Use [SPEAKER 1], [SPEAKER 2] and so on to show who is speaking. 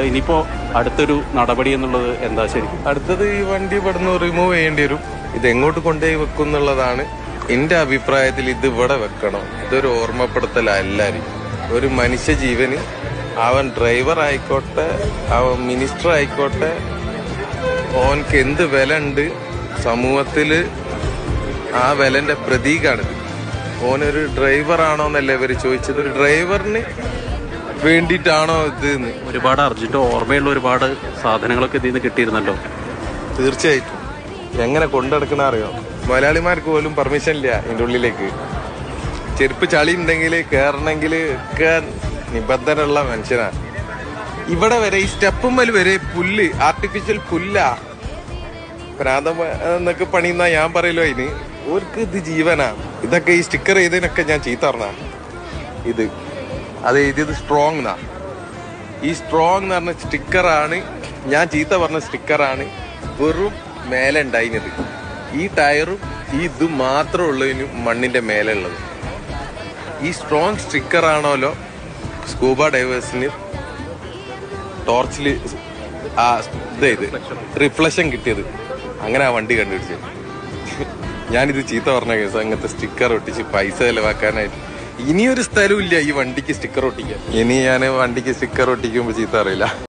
[SPEAKER 1] ഇനിയിപ്പോ അടുത്തൊരു നടപടി എന്നുള്ളത് എന്താ ശരിക്കും?
[SPEAKER 2] അടുത്തത് ഈ വണ്ടി ഇവിടുന്ന് റിമൂവ് ചെയ്യേണ്ടി വരും. ഇത് എങ്ങോട്ട് കൊണ്ടുപോയി വെക്കും എന്നുള്ളതാണ് എന്റെ അഭിപ്രായത്തിൽ ഇത് ഇവിടെ വെക്കണം. ഇതൊരു ഓർമ്മപ്പെടുത്തലല്ലായിരിക്കും. ഒരു മനുഷ്യ ജീവന് അവൻ ഡ്രൈവർ ആയിക്കോട്ടെ അവൻ മിനിസ്റ്റർ ആയിക്കോട്ടെ ഓനക്ക് എന്ത് വില ഉണ്ട് സമൂഹത്തിൽ ആ വിലന്റെ പ്രതീകാണ്. ഓനൊരു ഡ്രൈവർ ആണോ എന്നല്ലേ ഇവർ ചോദിച്ചത്? ഒരു ഡ്രൈവറിന് വേണ്ടിയിട്ടാണോ ഇത്
[SPEAKER 1] ഒരുപാട് അർജന്റ് ഓർമ്മയുള്ള ഒരുപാട് സാധനങ്ങളൊക്കെ ഇതിൽ നിന്ന് കിട്ടിയിരുന്നല്ലോ.
[SPEAKER 2] തീർച്ചയായിട്ടും. എങ്ങനെ കൊണ്ടെടുക്കണ അറിയോ? മലയാളിമാർക്ക് പോലും പെർമിഷൻ ഇല്ല ഇതിന്റെ ഉള്ളിലേക്ക്. ചെരുപ്പ് ചളി ഉണ്ടെങ്കിൽ കയറണമെങ്കിൽ കയറാൻ നിബന്ധനയുള്ള മനുഷ്യനാണ് മനുഷ്യനാ. ഇവിടെ വരെ ഈ സ്റ്റെപ്പുമ്മൽ വരെ പുല്ല് ആർട്ടിഫിഷ്യൽ പുല്ലാ. പ്രാന്തം എന്നൊക്കെ പണിയുന്ന ഞാൻ പറയലോ അതിന് ഓർക്ക് ഇത് ജീവനാ. ഇതൊക്കെ ഈ സ്റ്റിക്കർ ചെയ്തതിനൊക്കെ ഞാൻ ചീത്ത പറഞ്ഞ. ഇത് അത് എഴുതിയത് സ്ട്രോങ് എന്നാ ഈ സ്ട്രോങ് എന്ന് പറഞ്ഞ സ്റ്റിക്കറാണ് ഞാൻ ചീത്ത പറഞ്ഞ സ്റ്റിക്കറാണ് വെറും മേലെ ഉണ്ടായിരുന്നത് ഈ ടയറും ഈ ഇതും മാത്രമേ ഉള്ളതിന് മണ്ണിന്റെ മേലെ ഉള്ളത് ഈ സ്ട്രോങ് സ്റ്റിക്കർ ആണോലോ സ്കൂബ ഡൈവേഴ്സിന് ടോർച്ചിൽ ആ ഇതായത് ഇത് റിഫ്ലക്ഷൻ കിട്ടിയത്. അങ്ങനെ ആ വണ്ടി കണ്ടുപിടിച്ചത്. ഞാനിത് ചീത്ത പറഞ്ഞ കേസ് അങ്ങനത്തെ സ്റ്റിക്കർ ഒട്ടിച്ച് പൈസ ചെലവാക്കാനായിട്ട്. ഇനിയൊരു സ്ഥലവും ഇല്ല ഈ വണ്ടിക്ക് സ്റ്റിക്കർ ഒട്ടിക്കാൻ. ഇനി ഞാൻ വണ്ടിക്ക് സ്റ്റിക്കർ ഒട്ടിക്കുമ്പോൾ ചീത്ത അറിയില്ല